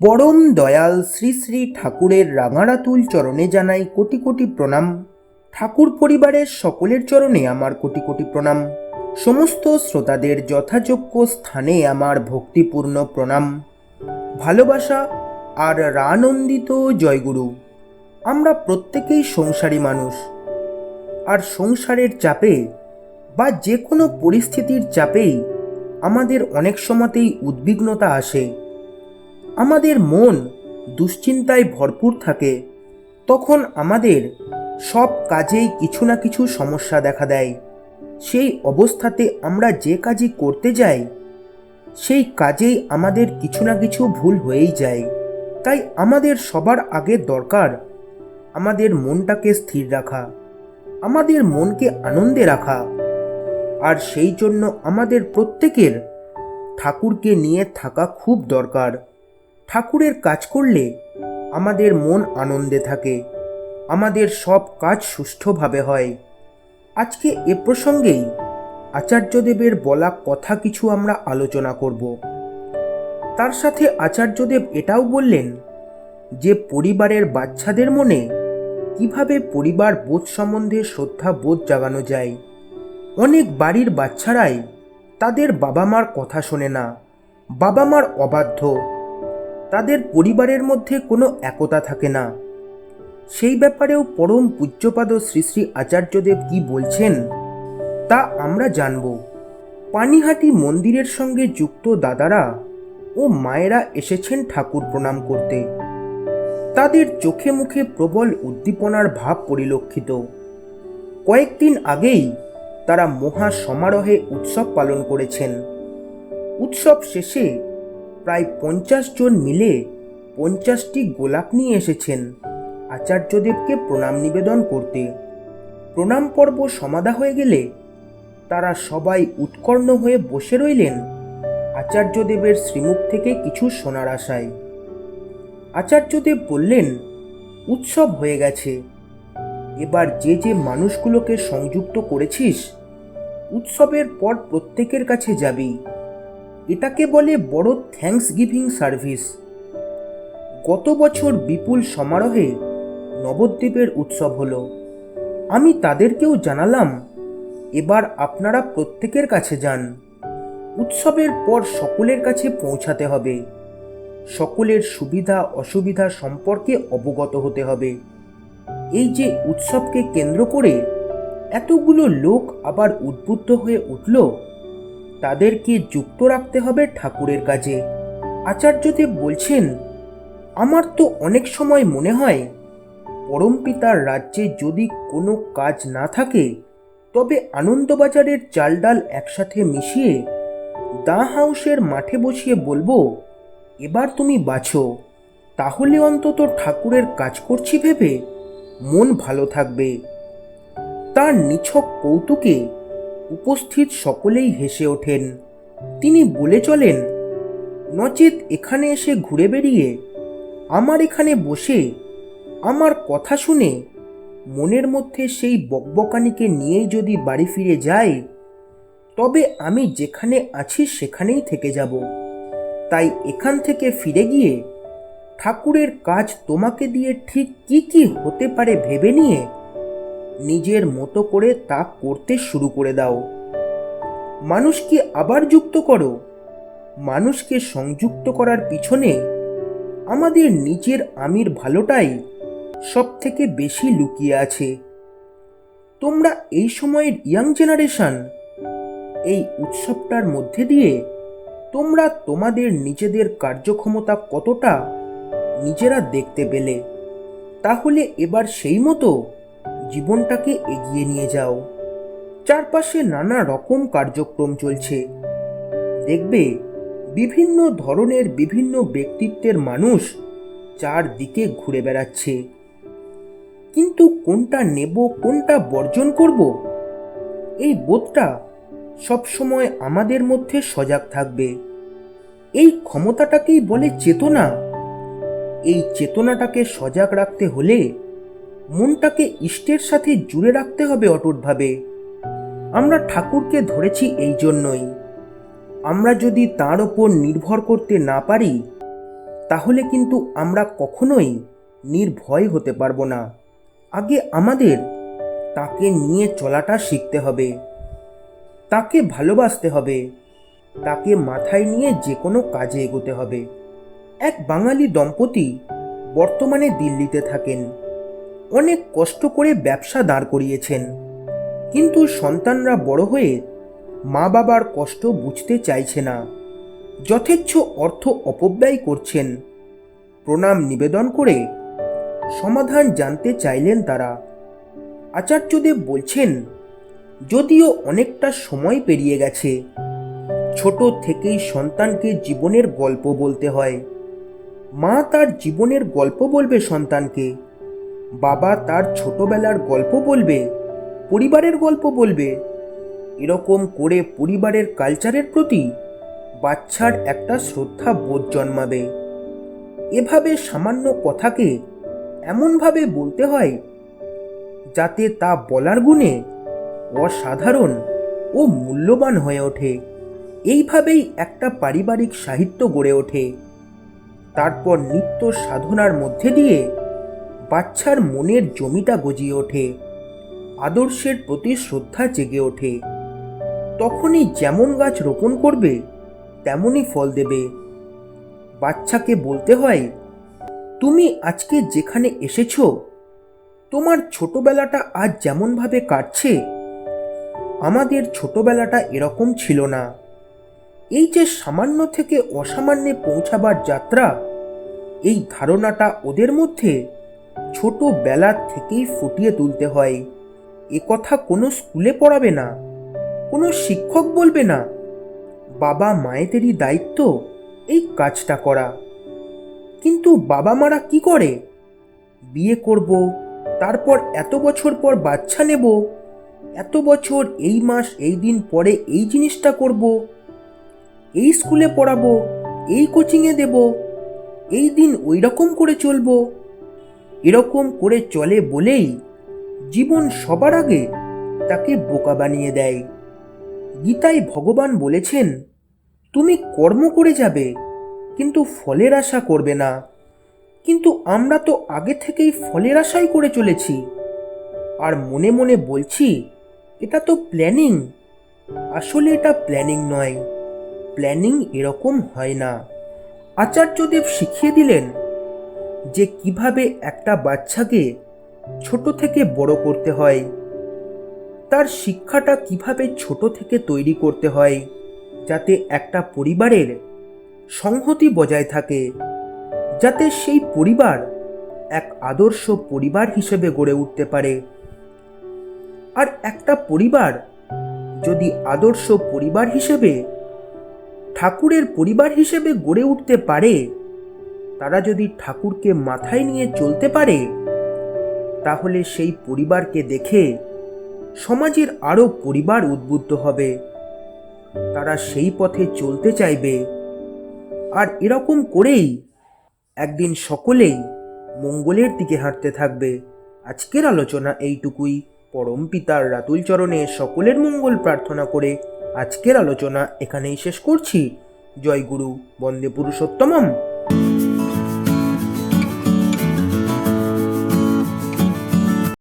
পরম দয়াল শ্রী শ্রী ঠাকুরের রাঙারাতুল চরণে জানাই কোটি কোটি প্রণাম। ঠাকুর পরিবারের সকলের চরণে আমার কোটি কোটি প্রণাম। সমস্ত শ্রোতাদের যথাযোগ্য স্থানে আমার ভক্তিপূর্ণ প্রণাম। ভালোবাসা আর রানন্দিত জয়গুরু। আমরা প্রত্যেকেই সংসারী মানুষ। আর সংসারের চাপে বা যে কোনো পরিস্থিতির চাপেই আমাদের অনেক সময়তেই উদ্বিগ্নতা আসে। আমাদের মন দুশ্চিন্তায় ভরপুর থাকে, তখন আমাদের সব কাজেই কিছু না কিছু সমস্যা দেখা দেয়। সেই অবস্থাতে আমরা যে কাজই করতে যাই, সেই কাজেই আমাদের কিছু না কিছু ভুল হয়েই যায়। তাই আমাদের সবার আগে দরকার আমাদের মনটাকে স্থির রাখা, আমাদের মনকে আনন্দে রাখা। আর সেই জন্য আমাদের প্রত্যেকের ঠাকুরকে নিয়ে থাকা খুব দরকার। ঠাকুরের কাজ করলে আমাদের মন আনন্দে থাকে, আমাদের সব কাজ সুষ্ঠুভাবে হয়। আজকে এ প্রসঙ্গেই আচার্যদেবের বলা কথা কিছু আমরা আলোচনা করব। তার সাথে আচার্যদেব এটাও বললেন যে পরিবারের বাচ্চাদের মনে কীভাবে পরিবার বোধ সম্বন্ধে শ্রদ্ধা বোধ জাগানো যায়। অনেক বাড়ির বাচ্চারাই তাদের বাবা মার কথা শোনে না বাবা মার অবাধ্য তাদের পরিবারের মধ্যে কোনো একতা থাকে না। সেই ব্যাপারেও পরম পূজ্যপাদ শ্রী শ্রী আচার্যদেব কি বলছেন, তা আমরা জানব। পানিহাটি মন্দিরের সঙ্গে যুক্ত দাদারা ও মায়েরা এসেছেন ঠাকুর প্রণাম করতে। তাদের চোখে মুখে প্রবল উদ্দীপনার ভাব পরিলক্ষিত। কয়েকদিন আগেই তারা মহা সমারোহে উৎসব পালন করেছেন। উৎসব শেষে প্রায় পঞ্চাশ জন মিলে পঞ্চাশটি গোলাপ নিয়ে এসেছেন আচার্যদেবকে প্রণাম নিবেদন করতে। প্রণাম পর্ব সমাধা হয়ে গেলে তারা সবাই উৎকর্ণ হয়ে বসে রইলেন আচার্যদেবের শ্রীমুখ থেকে কিছু শোনার আশায়। আচার্যদেব বললেন, উৎসব হয়ে গেছে। এবার যে যে মানুষগুলোকে সংযুক্ত করেছিস, উৎসবের পর প্রত্যেকের কাছে যাবি। এটাকে বলে বড় থ্যাঙ্কস গিভিং সার্ভিস গত বছর বিপুল সমারোহে নবদ্বীপের উৎসব হলো। আমি তাদেরকেও জানালাম, এবার আপনারা প্রত্যেকের কাছে যান। উৎসবের পর সকলের কাছে পৌঁছাতে হবে। সকলের সুবিধা অসুবিধা সম্পর্কে অবগত হতে হবে। এই যে উৎসবকে কেন্দ্র করে এতগুলো লোক আবার উদ্বুদ্ধ হয়ে উঠল তাদেরকে যুক্ত রাখতে হবে ঠাকুরের কাজে। আচার্যদেব বলছেন, আমার তো অনেক সময় মনে হয়, পরম পিতার রাজ্যে যদি কোনো কাজ না থাকে, তবে আনন্দবাজারের চাল ডাল একসাথে মিশিয়ে দা হাউসের মাঠে বসিয়ে বলব, এবার তুমি বাছো তাহলে অন্তত ঠাকুরের কাজ করছি ভেবে মন ভালো থাকবে তার নিছক কৌতুকে উপস্থিত সকলেই হেসে ওঠেন। তিনি বলে চলেন, নচেত এখানে এসে ঘুরে বেরিয়ে আমার এখানে বসে, আমার কথা শুনে, মনের মধ্যে সেই বকবকানিকে নিয়েই যদি বাড়ি ফিরে যায় তবে আমি যেখানে আছি সেখানেই থেকে যাব। তাই এখান থেকে ফিরে গিয়ে ঠাকুরের কাজ তোমাকে দিয়ে ঠিক কি কি হতে পারে ভেবে নিয়ে নিজের মতো করে তা করতে শুরু করে দাও। মানুষকে আবার যুক্ত করো। মানুষকে সংযুক্ত করার পিছনে আমাদের নিজের আমির ভালোটাই সব থেকে বেশি লুকিয়ে আছে। তোমরা এই সময়ের ইয়াং জেনারেশন এই উৎসবটার মধ্যে দিয়ে তোমরা তোমাদের নিজেদের কার্যক্ষমতা কতটা নিজেরা দেখতে পেলে, তাহলে এবার সেই মতো জীবনটাকে এগিয়ে নিয়ে যাও। চারপাশে নানা রকম কার্যক্রম চলছে। দেখবে, বিভিন্ন ধরনের বিভিন্ন ব্যক্তিত্বের মানুষ চারদিকে ঘুরে বেড়াচ্ছে। কিন্তু কোনটা নেব, কোনটা বর্জন করব? এই বোধটা সবসময় আমাদের মধ্যে সজাগ থাকবে। এই ক্ষমতাটাকেই বলে চেতনা। এই চেতনাটাকে সজাগ রাখতে হলে মনটাকে ইষ্টের সাথে জুড়ে রাখতে হবে অটুটভাবে। আমরা ঠাকুরকে ধরেছি এই জন্যই। আমরা যদি তার ওপর নির্ভর করতে না পারি, তাহলে কিন্তু আমরা কখনোই নির্ভয় হতে পারব না। আগে আমাদের তাকে নিয়ে চলাটা শিখতে হবে। তাকে ভালোবাসতে হবে। তাকে মাথায় নিয়ে যে কোনো কাজে এগোতে হবে। এক বাঙালি দম্পতি বর্তমানে দিল্লিতে থাকেন। অনেক কষ্ট করে ব্যবসা দাঁড় করিয়েছেন। কিন্তু সন্তানরা বড় হয়ে মা বাবার কষ্ট বুঝতে চাইছে না। যথেচ্ছ অর্থ অপব্যয় করছেন। প্রণাম নিবেদন করে সমাধান জানতে চাইলেন তারা। আচার্যদেব বলছেন, যদিও অনেকটা সময় পেরিয়ে গেছে, ছোট থেকেই সন্তানকে জীবনের গল্প বলতে হয়। মা তার জীবনের গল্প বলবে সন্তানকে। বাবা তার ছোটবেলার গল্প বলবে, পরিবারের গল্প বলবে। এরকম করে পরিবারের কালচারের প্রতি বাচ্চার একটা শ্রদ্ধা বোধ জন্মাবে। এভাবে সামান্য কথাকে এমনভাবে বলতে হয় যাতে তা বলার গুণে অসাধারণ ও মূল্যবান হয়ে ওঠে। এইভাবেই একটা পারিবারিক সাহিত্য গড়ে ওঠে। তারপর নিত্য সাধনার মধ্যে দিয়ে বাচ্চার মনের জমিটা গজিয়ে ওঠে। আদর্শের প্রতি শ্রদ্ধা জেগে ওঠে। তখনই যেমন গাছ রোপণ করবে, তেমনই ফল দেবে। বাচ্চাকে বলতে হয়, তুমি আজকে যেখানে এসেছ, তোমার ছোটবেলাটা আজ যেমনভাবে কাটছে, আমাদের ছোটবেলাটা এরকম ছিল না। এই যে সামান্য থেকে অসামান্যে পৌঁছাবার যাত্রা, এই ধারণাটা ওদের মধ্যে ছোটবেলা থেকেই ফুটিয়ে তুলতে হয়। এ কথা কোনো স্কুলে পড়াবে না, কোনো শিক্ষক বলবে না। বাবা মায়েদেরই দায়িত্ব এই কাজটা করা। কিন্তু বাবা মারা কি করে? বিয়ে করব, তারপর এত বছর পর বাচ্চা নেব, এত বছর এই মাস এই দিন পরে এই জিনিসটা করব, এই স্কুলে পড়াবো, এই কোচিংয়ে দেব, এই দিন ওই রকম করে চলবো। এরকম করে চলে বলেই জীবন সবার আগে তাকে বোকা বানিয়ে দেয়। গীতায় ভগবান বলেছেন, তুমি কর্ম করে যাবে, কিন্তু ফলের আশা করবে না। কিন্তু আমরা তো আগে থেকেই ফলের আশাই করে চলেছি। আর মনে মনে বলছি, এটা তো প্ল্যানিং। আসলে এটা প্ল্যানিং নয়। প্ল্যানিং এরকম হয় না। আচার্যদেব শিখিয়ে দিলেন যে কীভাবে একটা বাচ্চাকে ছোট থেকে বড় করতে হয়, তার শিক্ষাটা কীভাবে ছোট থেকে তৈরি করতে হয়, যাতে একটা পরিবারের সংহতি বজায় থাকে, যাতে সেই পরিবার এক আদর্শ পরিবার হিসেবে গড়ে উঠতে পারে। আর একটা পরিবার যদি আদর্শ পরিবার হিসেবে ঠাকুরের পরিবার হিসেবে গড়ে উঠতে পারে তারা যদি ঠাকুরকে মাথায় নিয়ে চলতে পারে, তাহলে সেই পরিবারকে দেখে সমাজের আরও পরিবার উদ্বুদ্ধ হবে। তারা সেই পথে চলতে চাইবে। আর এরকম করেই একদিন সকলেই মঙ্গলের দিকে হাঁটতে থাকবে। আজকের আলোচনা এইটুকুই। পরম পিতার রাতুল চরণে সকলের মঙ্গল প্রার্থনা করে আজকের আলোচনা এখানেই শেষ করছি। জয় গুরু, বন্দে পুরুষোত্তমম।